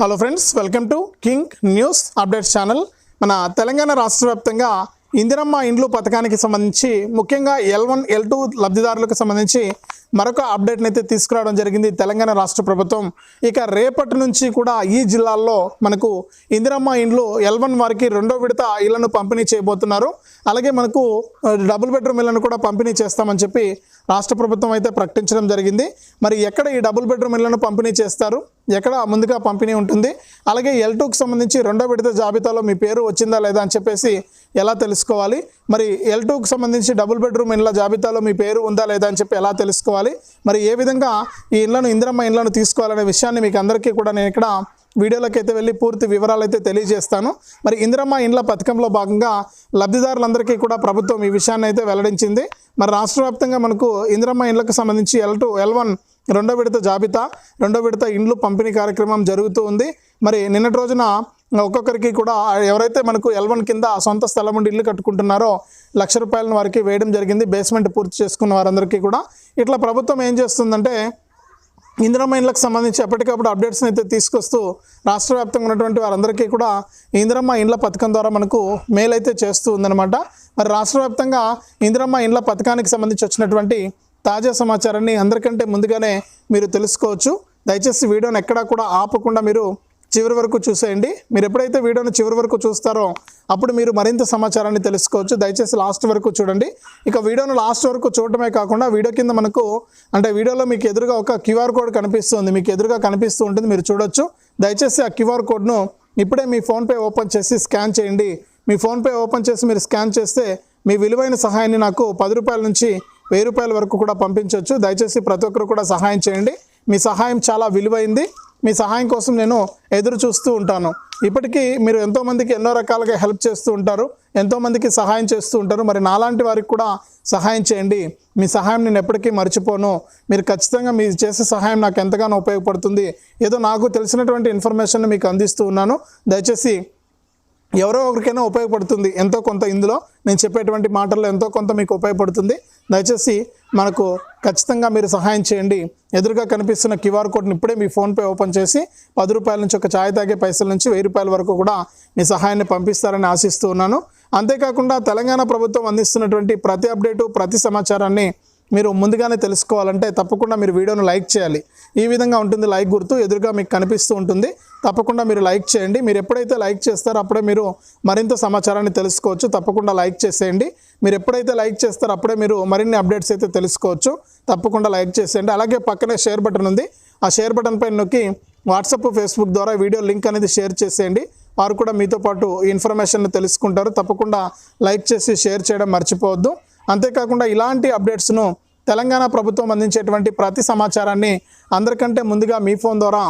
Hello friends welcome to king news updates channel మన తెలంగాణ రాష్ట్ర వ్యాప్తంగా ఇందిరమ్మ ఇండ్లు పథకానికి సంబంధించి ముఖ్యంగా ఎల్ వన్ ఎల్ టూ లబ్ధిదారులకు సంబంధించి మరొక అప్డేట్ని అయితే తీసుకురావడం జరిగింది తెలంగాణ రాష్ట్ర ప్రభుత్వం. ఇక రేపటి నుంచి కూడా ఈ జిల్లాల్లో మనకు ఇందిరమ్మ ఇండ్లు ఎల్ వన్ వారికి రెండో విడత ఇళ్ళను పంపిణీ చేయబోతున్నారు. అలాగే మనకు డబుల్ బెడ్రూమ్ ఇళ్ళను కూడా పంపిణీ చేస్తామని చెప్పి రాష్ట్ర ప్రభుత్వం అయితే ప్రకటించడం జరిగింది. మరి ఎక్కడ ఈ డబుల్ బెడ్రూమ్ ఇళ్ళను పంపిణీ చేస్తారు? ఎక్కడ ముందుగా పంపిణీ ఉంటుంది? అలాగే ఎల్ టూకి సంబంధించి రెండో విడత జాబితాలో మీ పేరు వచ్చిందా లేదా అని చెప్పేసి ఎలా తెలుసుకోవాలి? మరి ఎల్ టూకి సంబంధించి డబుల్ బెడ్రూమ్ ఇళ్ళ జాబితాలో మీ పేరు ఉందా లేదా అని చెప్పి ఎలా తెలుసుకోవాలి? మరి ఏ విధంగా ఈ ఇళ్ళను ఇందిరమ్మ ఇళ్ళను తీసుకోవాలనే విషయాన్ని మీకు అందరికీ కూడా నేను ఇక్కడ వీడియోలోకి అయితే వెళ్ళి పూర్తి వివరాలు అయితే తెలియజేస్తాను. మరి ఇందిరమ్మ ఇండ్ల పథకంలో భాగంగా లబ్ధిదారులందరికీ కూడా ప్రభుత్వం ఈ విషయాన్ని అయితే వెల్లడించింది. మరి రాష్ట్ర వ్యాప్తంగా మనకు ఇందిరమ్మ ఇండ్లకు సంబంధించి ఎల్ టూ ఎల్ వన్ రెండో విడత జాబితా రెండో విడత ఇండ్లు పంపిణీ కార్యక్రమం జరుగుతూ ఉంది. మరి నిన్నటి రోజున ఒక్కొక్కరికి కూడా ఎవరైతే మనకు ఎల్ వన్ కింద సొంత స్థలం ఉండి ఇల్లు కట్టుకుంటున్నారో లక్ష రూపాయలను వారికి వేయడం జరిగింది. బేస్మెంట్ పూర్తి చేసుకున్న వారందరికీ కూడా. ఇట్లా ప్రభుత్వం ఏం చేస్తుందంటే ఇందిరా ఇండ్లకు సంబంధించి ఎప్పటికప్పుడు అప్డేట్స్ని అయితే తీసుకొస్తూ రాష్ట్ర వ్యాప్తంగా ఉన్నటువంటి వారందరికీ కూడా ఇందిరమ్మ ఇండ్ల పథకం ద్వారా మనకు మేలు అయితే చేస్తూ ఉందన్నమాట. మరి రాష్ట్ర వ్యాప్తంగా ఇందిరమ్మ ఇండ్ల పథకానికి సంబంధించి వచ్చినటువంటి తాజా సమాచారాన్ని అందరికంటే ముందుగానే మీరు తెలుసుకోవచ్చు. దయచేసి వీడియోని ఎక్కడా కూడా ఆపకుండా మీరు చివరి వరకు చూసేయండి. మీరు ఎప్పుడైతే వీడియోని చివరి వరకు చూస్తారో అప్పుడు మీరు మరింత సమాచారాన్ని తెలుసుకోవచ్చు. దయచేసి లాస్ట్ వరకు చూడండి. ఇక వీడియోను లాస్ట్ వరకు చూడటమే కాకుండా వీడియో కింద మనకు అంటే వీడియోలో మీకు ఎదురుగా ఒక క్యూఆర్ కోడ్ కనిపిస్తుంది. మీకు ఎదురుగా కనిపిస్తూ ఉంటుంది. మీరు చూడొచ్చు. దయచేసి ఆ క్యూఆర్ కోడ్ను ఇప్పుడే మీ ఫోన్పే ఓపెన్ చేసి స్కాన్ చేయండి. మీ ఫోన్పే ఓపెన్ చేసి మీరు స్కాన్ చేస్తే మీ విలువైన సహాయాన్ని నాకు పది రూపాయల నుంచి వెయ్యి రూపాయల వరకు కూడా పంపించవచ్చు దయచేసి ప్రతి ఒక్కరు కూడా సహాయం చేయండి. మీ సహాయం చాలా విలువైంది. మీ సహాయం కోసం నేను ఎదురు చూస్తూ ఉంటాను. ఇప్పటికీ మీరు ఎంతోమందికి ఎన్నో రకాలుగా హెల్ప్ చేస్తూ ఉంటారు. ఎంతోమందికి సహాయం చేస్తూ ఉంటారు. మరి నాలాంటి వారికి కూడా సహాయం చేయండి. మీ సహాయం నేను ఎప్పటికీ మర్చిపోను. మీరు ఖచ్చితంగా మీరు చేసే సహాయం నాకు ఎంతగానో ఉపయోగపడుతుంది. ఏదో నాకు తెలిసినటువంటి ఇన్ఫర్మేషన్ మీకు అందిస్తూ ఉన్నాను. దయచేసి ఎవరో ఒకరికైనా ఉపయోగపడుతుంది. ఎంతో కొంత ఇందులో నేను చెప్పేటువంటి మాటల్లో ఎంతో కొంత మీకు ఉపయోగపడుతుంది. దయచేసి మనకు ఖచ్చితంగా మీరు సహాయం చేయండి. ఎదురుగా కనిపిస్తున్న క్యూఆర్ కోడ్ని ఇప్పుడే మీ ఫోన్పే ఓపెన్ చేసి పది రూపాయల నుంచి ఒక ఛాయ్ తాగే పైసల నుంచి వెయ్యి రూపాయల వరకు కూడా మీ సహాయాన్ని పంపిస్తారని ఆశిస్తూ ఉన్నాను. అంతేకాకుండా తెలంగాణ ప్రభుత్వం అందిస్తున్నటువంటి ప్రతి అప్డేటు ప్రతి సమాచారాన్ని మీరు ముందుగానే తెలుసుకోవాలంటే తప్పకుండా మీరు వీడియోను లైక్ చేయాలి. ఈ విధంగా ఉంటుంది లైక్ గుర్తు ఎదురుగా మీకు కనిపిస్తూ ఉంటుంది. తప్పకుండా మీరు లైక్ చేయండి. మీరు ఎప్పుడైతే లైక్ చేస్తారో అప్పుడే మీరు మరింత సమాచారాన్ని తెలుసుకోవచ్చు. తప్పకుండా లైక్ చేసేయండి. మీరు ఎప్పుడైతే లైక్ చేస్తారో అప్పుడే మీరు మరిన్ని అప్డేట్స్ అయితే తెలుసుకోవచ్చు. తప్పకుండా లైక్ చేసేయండి. అలాగే పక్కనే షేర్ బటన్ ఉంది. ఆ షేర్ బటన్ పైన నొక్కి వాట్సాప్ ఫేస్బుక్ ద్వారా వీడియో లింక్ అనేది షేర్ చేసేయండి. వారు కూడా మీతో పాటు ఈ ఇన్ఫర్మేషన్ తెలుసుకుంటారు. తప్పకుండా లైక్ చేసి షేర్ చేయడం మర్చిపోవద్దు. అంతేకాకుండా ఇలాంటి అప్డేట్స్ను తెలంగాణ ప్రభుత్వం అందించేటువంటి ప్రతి సమాచారాన్ని అందరికంటే ముందుగా మీ ఫోన్ ద్వారా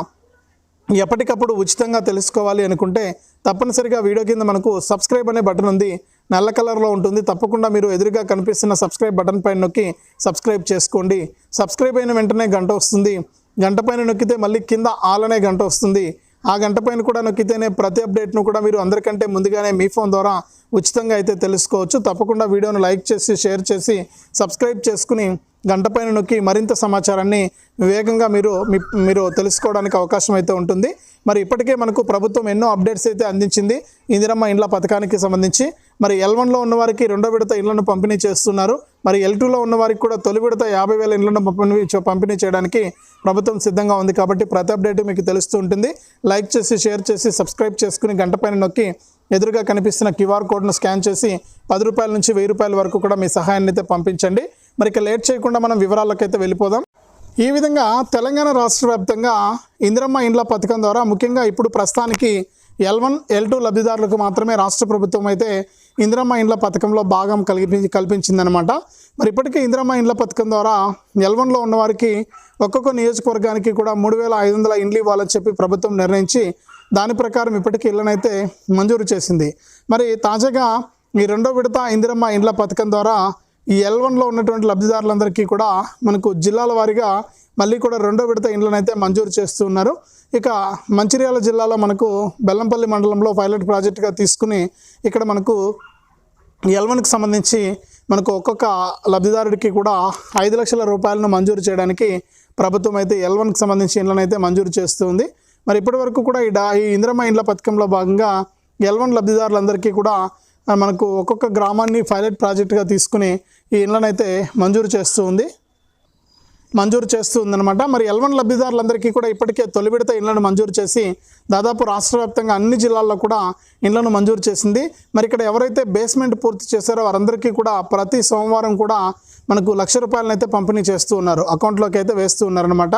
ఎప్పటికప్పుడు ఉచితంగా తెలుసుకోవాలి అనుకుంటే తప్పనిసరిగా వీడియో కింద మనకు సబ్స్క్రైబ్ అనే బటన్ ఉంది. నల్ల కలర్లో ఉంటుంది. తప్పకుండా మీరు ఎదురుగా కనిపిస్తున్న సబ్స్క్రైబ్ బటన్ పైన నొక్కి సబ్స్క్రైబ్ చేసుకోండి. సబ్స్క్రైబ్ అయిన వెంటనే గంట వస్తుంది. గంట పైన నొక్కితే మళ్ళీ కింద ఆల్ అనే గంట వస్తుంది. ఆ గంట పైన కూడా నొక్కితేనే ప్రతి అప్డేట్ను కూడా మీరు అందరికంటే ముందుగానే మీ ఫోన్ ద్వారా ఉచితంగా అయితే తెలుసుకోవచ్చు. తప్పకుండా వీడియోను లైక్ చేసి షేర్ చేసి సబ్స్క్రైబ్ చేసుకుని గంట పైన నొక్కి మరింత సమాచారాన్ని వేగంగా మీరు మీరు తెలుసుకోవడానికి అవకాశం అయితే ఉంటుంది. మరి ఇప్పటికే మనకు ప్రభుత్వం ఎన్నో అప్డేట్స్ అయితే అందించింది. ఇందిరమ్మ ఇండ్ల పథకానికి సంబంధించి మరి ఎల్ వన్లో ఉన్న వారికి రెండో విడత ఇళ్ళను పంపిణీ చేస్తున్నారు. మరి ఎల్ టూలో ఉన్న వారికి కూడా తొలి విడత యాభై వేల ఇళ్ళను పంపిణీ పంపిణీ చేయడానికి ప్రభుత్వం సిద్ధంగా ఉంది కాబట్టి ప్రతి అప్డేట్ మీకు తెలుస్తూ ఉంటుంది. లైక్ చేసి షేర్ చేసి సబ్స్క్రైబ్ చేసుకుని గంట పైన నొక్కి ఎదురుగా కనిపిస్తున్న క్యూఆర్ కోడ్ను స్కాన్ చేసి పది రూపాయల నుంచి వెయ్యి రూపాయల వరకు కూడా మీ సహాయాన్ని అయితే పంపించండి. మరి ఇక లేట్ చేయకుండా మనం వివరాలకైతే వెళ్ళిపోదాం. ఈ విధంగా తెలంగాణ రాష్ట్ర వ్యాప్తంగా ఇందిరమ్మ ఇండ్ల పథకం ద్వారా ముఖ్యంగా ఇప్పుడు ప్రస్తుతానికి ఎల్ వన్ ఎల్ టూ లబ్ధిదారులకు మాత్రమే రాష్ట్ర ప్రభుత్వం అయితే ఇందిరమ్మ ఇండ్ల పథకంలో భాగం కల్పించి కల్పించిందనమాట మరి ఇప్పటికే ఇందిరమ్మ ఇండ్ల పథకం ద్వారా ఎల్ వన్లో ఉన్నవారికి ఒక్కొక్క నియోజకవర్గానికి కూడా మూడు వేల ఐదు వందల ఇండ్లు ఇవ్వాలని చెప్పి ప్రభుత్వం నిర్ణయించి దాని ప్రకారం ఇప్పటికీ ఇళ్ళనైతే మంజూరు చేసింది. మరి తాజాగా ఈ రెండో విడత ఇందిరమ్మ ఇండ్ల పథకం ద్వారా ఈ ఎల్ వన్లో ఉన్నటువంటి లబ్ధిదారులందరికీ కూడా మనకు జిల్లాల వారీగా మళ్ళీ కూడా రెండో విడత ఇండ్లనైతే మంజూరు చేస్తూ ఉన్నారు. ఇక మంచిర్యాల జిల్లాలో మనకు బెల్లంపల్లి మండలంలో పైలట్ ప్రాజెక్టుగా తీసుకుని ఇక్కడ మనకు ఎల్వన్కి సంబంధించి మనకు ఒక్కొక్క లబ్ధిదారుడికి కూడా ఐదు లక్షల రూపాయలను మంజూరు చేయడానికి ప్రభుత్వం అయితే ఎల్వన్కి సంబంధించి ఇండ్లను అయితే మంజూరు చేస్తుంది మరి ఇప్పటి వరకు కూడా ఈ డా ఈ ఇంద్రమ్మ ఇండ్ల పథకంలో భాగంగా ఎల్ వన్ లబ్ధిదారులందరికీ కూడా మనకు ఒక్కొక్క గ్రామాన్ని పైలట్ ప్రాజెక్టుగా తీసుకుని ఈ ఇండ్లనైతే మంజూరు చేస్తూ ఉంది. మంజూరు చేస్తూ ఉందన్నమాట. మరి ఎల్వన్ లబ్ధిదారులందరికీ కూడా ఇప్పటికే తొలి విడత ఇండ్లను మంజూరు చేసి దాదాపు రాష్ట్ర వ్యాప్తంగా అన్ని జిల్లాల్లో కూడా ఇండ్లను మంజూరు చేసింది. మరి ఇక్కడ ఎవరైతే బేస్మెంట్ పూర్తి చేశారో వారందరికీ కూడా ప్రతి సోమవారం కూడా మనకు లక్ష రూపాయలనైతే పంపిణీ చేస్తూ ఉన్నారు. అకౌంట్లోకి అయితే వేస్తూ ఉన్నారనమాట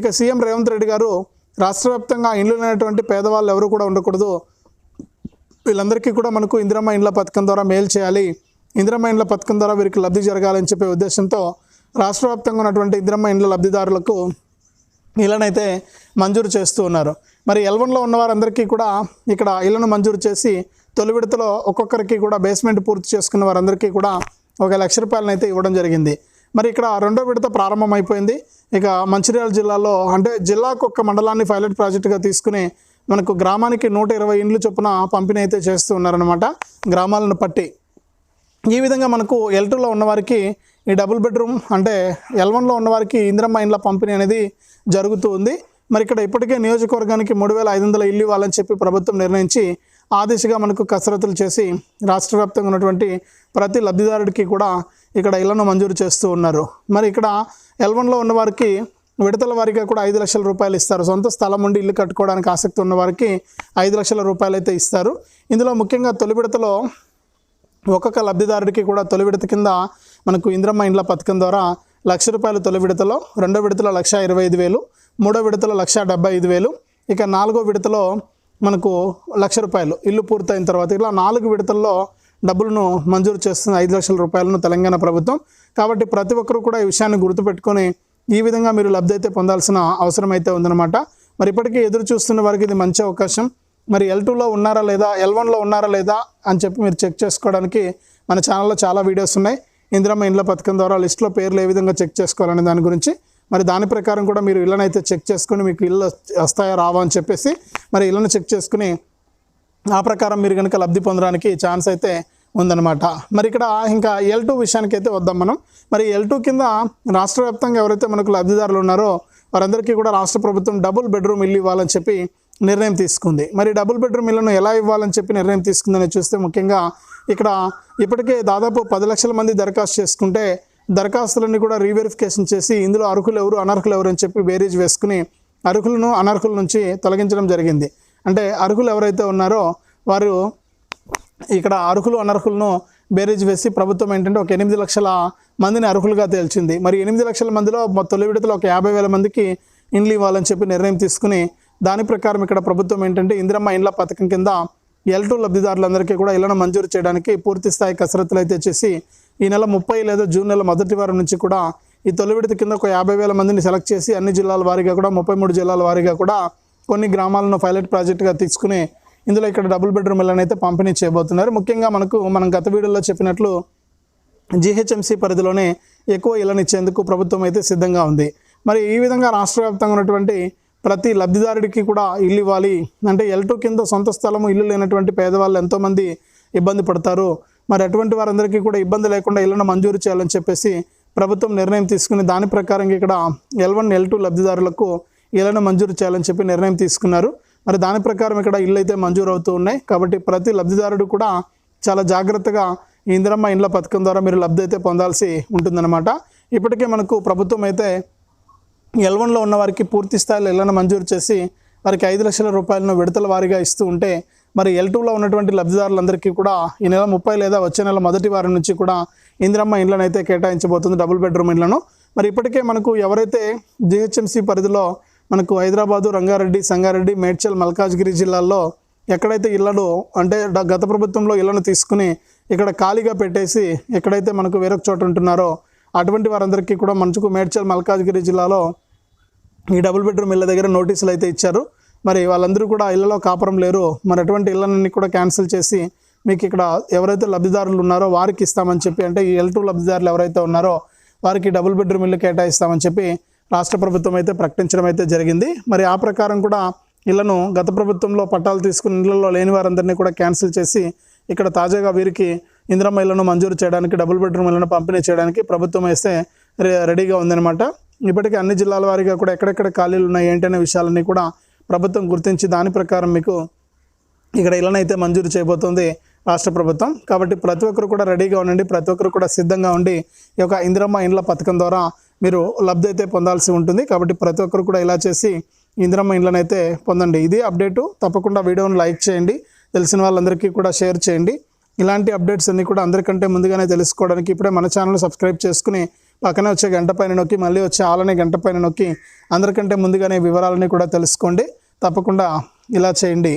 ఇక సీఎం రేవంత్ రెడ్డి గారు రాష్ట్ర వ్యాప్తంగా ఇండ్లు లేనటువంటి పేదవాళ్ళు ఎవరు కూడా ఉండకూడదు. వీళ్ళందరికీ కూడా మనకు ఇందిరమ్మ ఇండ్ల పథకం ద్వారా మేలు చేయాలి. ఇందిరమ్మ ఇండ్ల పథకం ద్వారా వీరికి లబ్ధి జరగాలని చెప్పే ఉద్దేశంతో రాష్ట్ర వ్యాప్తంగా ఉన్నటువంటి ఇందిరమ్మ ఇండ్ల లబ్ధిదారులకు ఇళ్ళనైతే మంజూరు చేస్తూ ఉన్నారు. మరి ఎల్వన్లో ఉన్న వారందరికీ కూడా ఇక్కడ ఇళ్ళను మంజూరు చేసి తొలి విడతలో ఒక్కొక్కరికి కూడా బేస్మెంట్ పూర్తి చేసుకున్న వారందరికీ కూడా ఒక లక్ష రూపాయలను అయితే ఇవ్వడం జరిగింది. మరి ఇక్కడ రెండో విడత ప్రారంభమైపోయింది. ఇక మంచిర్యాల జిల్లాలో అంటే జిల్లాకు ఒక మండలాన్ని పైలట్ ప్రాజెక్టుగా తీసుకుని మనకు గ్రామానికి నూట ఇరవై ఇండ్లు చొప్పున పంపిణీ అయితే చేస్తూ ఉన్నారనమాట గ్రామాలను పట్టి. ఈ విధంగా మనకు ఎల్టూలో ఉన్నవారికి ఈ డబుల్ బెడ్రూమ్ అంటే ఎల్వన్లో ఉన్నవారికి ఇందిరమ్మ ఇండ్ల పంపిణీ అనేది జరుగుతూ ఉంది. మరి ఇక్కడ ఇప్పటికే నియోజకవర్గానికి మూడు వేల ఐదు వందల ఇల్లు ఇవ్వాలని చెప్పి ప్రభుత్వం నిర్ణయించి ఆ దిశగా మనకు కసరత్తులు చేసి రాష్ట్ర వ్యాప్తంగా ఉన్నటువంటి ప్రతి లబ్ధిదారుడికి కూడా ఇక్కడ ఇళ్ళను మంజూరు చేస్తూ ఉన్నారు. మరి ఇక్కడ ఎల్వన్లో ఉన్నవారికి విడతల వారిగా కూడా ఐదు లక్షల రూపాయలు ఇస్తారు. సొంత స్థలం ఉండి ఇల్లు కట్టుకోవడానికి ఆసక్తి ఉన్న వారికి ఐదు లక్షల రూపాయలు అయితే ఇస్తారు. ఇందులో ముఖ్యంగా తొలి విడతలో ఒక్కొక్క లబ్ధిదారుడికి కూడా తొలి విడత కింద మనకు ఇంద్రమ్మ ఇండ్ల పథకం ద్వారా లక్ష రూపాయలు తొలి విడతలో రెండో విడతలో లక్ష ఇరవై ఐదు వేలు మూడో విడతలో లక్ష డెబ్బై ఐదు వేలు ఇక నాలుగో విడతలో మనకు లక్ష రూపాయలు ఇల్లు పూర్తయిన తర్వాత ఇలా నాలుగు విడతల్లో డబ్బులను మంజూరు చేస్తుంది ఐదు లక్షల రూపాయలను తెలంగాణ ప్రభుత్వం. కాబట్టి ప్రతి ఒక్కరూ కూడా ఈ విషయాన్ని గుర్తుపెట్టుకొని ఈ విధంగా మీరు లబ్ధి అయితే పొందాల్సిన అవసరం అయితే ఉందన్నమాట. మరి ఇప్పటికీ ఎదురు చూస్తున్న వారికి ఇది మంచి అవకాశం. మరి ఎల్ టూలో ఉన్నారా లేదా ఎల్ వన్లో ఉన్నారా లేదా అని చెప్పి మీరు చెక్ చేసుకోవడానికి మన ఛానల్లో చాలా వీడియోస్ ఉన్నాయి. ఇందిరమ్మ ఇండ్ల పథకం ద్వారా లిస్ట్లో పేర్లు ఏ విధంగా చెక్ చేసుకోవాలనే దాని గురించి మరి దాని ప్రకారం కూడా మీరు ఇళ్ళను అయితే చెక్ చేసుకుని మీకు ఇల్లు వస్తాయా రావా అని చెప్పేసి మరి ఇళ్ళను చెక్ చేసుకుని ఆ ప్రకారం మీరు కనుక లబ్ధి పొందడానికి ఛాన్స్ అయితే ఉందన్నమాట. మరి ఇక్కడ ఇంకా ఎల్ టూ విషయానికి అయితే వద్దాం మనం. మరి ఎల్ టూ కింద రాష్ట్ర వ్యాప్తంగా ఎవరైతే మనకు లబ్ధిదారులు ఉన్నారో వారందరికీ కూడా రాష్ట్ర ప్రభుత్వం డబుల్ బెడ్రూమ్ ఇల్లు ఇవ్వాలని చెప్పి నిర్ణయం తీసుకుంది. మరి డబుల్ బెడ్రూమ్ ఇళ్ళను ఎలా ఇవ్వాలని చెప్పి నిర్ణయం తీసుకుందని చూస్తే ముఖ్యంగా ఇక్కడ ఇప్పటికే దాదాపు పది లక్షల మంది దరఖాస్తు చేసుకుంటే దరఖాస్తులన్నీ కూడా రీవెరిఫికేషన్ చేసి ఇందులో అర్హులు ఎవరు అనర్హులు ఎవరు అని చెప్పి బేరీజ్ వేసుకుని అర్హులను అనర్హుల నుంచి తొలగించడం జరిగింది. అంటే అర్హులు ఎవరైతే ఉన్నారో వారు ఇక్కడ అర్హులు అనర్హులను బేరీజ్ వేసి ప్రభుత్వం ఏంటంటే ఒక ఎనిమిది లక్షల మందిని అర్హులుగా తేల్చింది. మరి ఎనిమిది లక్షల మందిలో తొలి విడతలో ఒక యాభై వేల మందికి ఇండ్లు ఇవ్వాలని చెప్పి నిర్ణయం తీసుకుని దాని ప్రకారం ఇక్కడ ప్రభుత్వం ఏంటంటే ఇందిరమ్మ ఇండ్ల పథకం కింద ఎల్ టూ లబ్ధిదారులందరికీ కూడా ఇళ్ళను మంజూరు చేయడానికి పూర్తి స్థాయి కసరత్తులు అయితే చేసి ఈ నెల ముప్పై లేదా జూన్ నెల మొదటి వారం నుంచి కూడా ఈ తొలి విడత కింద ఒక యాభై వేల మందిని సెలెక్ట్ చేసి అన్ని జిల్లాల వారీగా కూడా ముప్పై మూడు జిల్లాల వారీగా కూడా కొన్ని గ్రామాలను పైలట్ ప్రాజెక్టుగా తీసుకుని ఇందులో ఇక్కడ డబుల్ బెడ్రూమ్ ఇళ్ళని అయితే పంపిణీ చేయబోతున్నారు. ముఖ్యంగా మనకు మనం గత వీడియోలో చెప్పినట్లు జీహెచ్ఎంసీ పరిధిలోనే ఎక్కువ ఇళ్ళని ఇచ్చేందుకు ప్రభుత్వం అయితే సిద్ధంగా ఉంది. మరి ఈ విధంగా రాష్ట్ర వ్యాప్తంగా ఉన్నటువంటి ప్రతి లబ్ధిదారుడికి కూడా ఇల్లు ఇవ్వాలి. అంటే ఎల్ టూ కింద సొంత స్థలము ఇల్లు లేనటువంటి పేదవాళ్ళు ఎంతోమంది ఇబ్బంది పడతారు. మరి అటువంటి వారందరికీ కూడా ఇబ్బంది లేకుండా ఇళ్ళను మంజూరు చేయాలని చెప్పేసి ప్రభుత్వం నిర్ణయం తీసుకుని దాని ప్రకారంగా ఇక్కడ ఎల్ వన్ ఎల్ టూ లబ్ధిదారులకు ఇళ్ళను మంజూరు చేయాలని చెప్పి నిర్ణయం తీసుకున్నారు. మరి దాని ప్రకారం ఇక్కడ ఇళ్ళు అయితే మంజూరు అవుతూ ఉన్నాయి. కాబట్టి ప్రతి లబ్ధిదారుడు కూడా చాలా జాగ్రత్తగా ఇందిరమ్మ ఇండ్ల పథకం ద్వారా మీరు లబ్ధి అయితే పొందాల్సి ఉంటుందన్నమాట. ఇప్పటికే మనకు ప్రభుత్వం అయితే ఎల్వన్లో ఉన్న వారికి పూర్తి స్థాయిలో ఇళ్ళను మంజూరు చేసి వారికి ఐదు లక్షల రూపాయలను విడతల వారీగా ఇస్తూ ఉంటే మరి ఎల్ టూలో ఉన్నటువంటి లబ్ధిదారులందరికీ కూడా ఈ నెల ముప్పై లేదా వచ్చే నెల మొదటి వారం నుంచి కూడా ఇందిరమ్మ ఇండ్లను అయితే కేటాయించబోతుంది డబుల్ బెడ్రూమ్ ఇండ్లను. మరి ఇప్పటికే మనకు ఎవరైతే జిహెచ్ఎంసీ పరిధిలో మనకు హైదరాబాదు రంగారెడ్డి సంగారెడ్డి మేడ్చల్ మల్కాజ్గిరి జిల్లాల్లో ఎక్కడైతే ఇళ్ళను అంటే గత ప్రభుత్వంలో ఇళ్ళను తీసుకుని ఇక్కడ ఖాళీగా పెట్టేసి ఎక్కడైతే మనకు వేరొక చోట ఉంటున్నారో అటువంటి వారందరికీ కూడా మనకు మేడ్చల్ మల్కాజ్గిరి జిల్లాలో ఈ డబుల్ బెడ్రూమ్ ఇళ్ళ దగ్గర నోటీసులు అయితే ఇచ్చారు. మరి వాళ్ళందరూ కూడా ఇళ్ళలో కాపురం లేరు. మరి అటువంటి ఇళ్ళన్నీ కూడా క్యాన్సిల్ చేసి మీకు ఇక్కడ ఎవరైతే లబ్ధిదారులు ఉన్నారో వారికి ఇస్తామని చెప్పి అంటే ఈ ఎల్ టూ లబ్ధిదారులు ఎవరైతే ఉన్నారో వారికి డబుల్ బెడ్రూమ్ ఇల్లు కేటాయిస్తామని చెప్పి రాష్ట్ర ప్రభుత్వం అయితే ప్రకటించడం అయితే జరిగింది. మరి ఆ ప్రకారం కూడా ఇళ్ళను గత ప్రభుత్వంలో పట్టాలు తీసుకుని ఇళ్ళలో లేని వారందరినీ కూడా క్యాన్సిల్ చేసి ఇక్కడ తాజాగా వీరికి ఇందిరమ్మ ఇళ్ళను మంజూరు చేయడానికి డబుల్ బెడ్రూమ్ ఇళ్ళను పంపిణీ చేయడానికి ప్రభుత్వం అయితే రెడీగా ఉందన్నమాట. ఇప్పటికే అన్ని జిల్లాల వారీగా కూడా ఎక్కడెక్కడ ఖాళీలు ఉన్నాయి ఏంటనే విషయాలన్నీ కూడా ప్రభుత్వం గుర్తించి దాని ప్రకారం మీకు ఇక్కడ ఇళ్ళనైతే మంజూరు చేయబోతుంది రాష్ట్ర ప్రభుత్వం. కాబట్టి ప్రతి ఒక్కరు కూడా రెడీగా ఉండండి ప్రతి ఒక్కరు కూడా సిద్ధంగా ఉండి ఈ యొక్క ఇందిరమ్మ ఇండ్ల పథకం ద్వారా మీరు లబ్ధి అయితే పొందాల్సి ఉంటుంది. కాబట్టి ప్రతి ఒక్కరు కూడా ఇలా చేసి ఇందిరమ్మ ఇండ్లనైతే పొందండి. ఇది అప్డేటు. తప్పకుండా వీడియోను లైక్ చేయండి. తెలిసిన వాళ్ళందరికీ కూడా షేర్ చేయండి. ఇలాంటి అప్డేట్స్ అన్నీ కూడా అందరికంటే ముందుగానే తెలుసుకోవడానికి ఇప్పుడే మన ఛానల్ సబ్స్క్రైబ్ చేసుకుని పక్కనే వచ్చే గంట పైన నొక్కి మళ్ళీ వచ్చే ఆలనే గంట పైన నొక్కి అందరికంటే ముందుగానే వివరాలని కూడా తెలుసుకోండి. తప్పకుండా ఇలా చేయండి.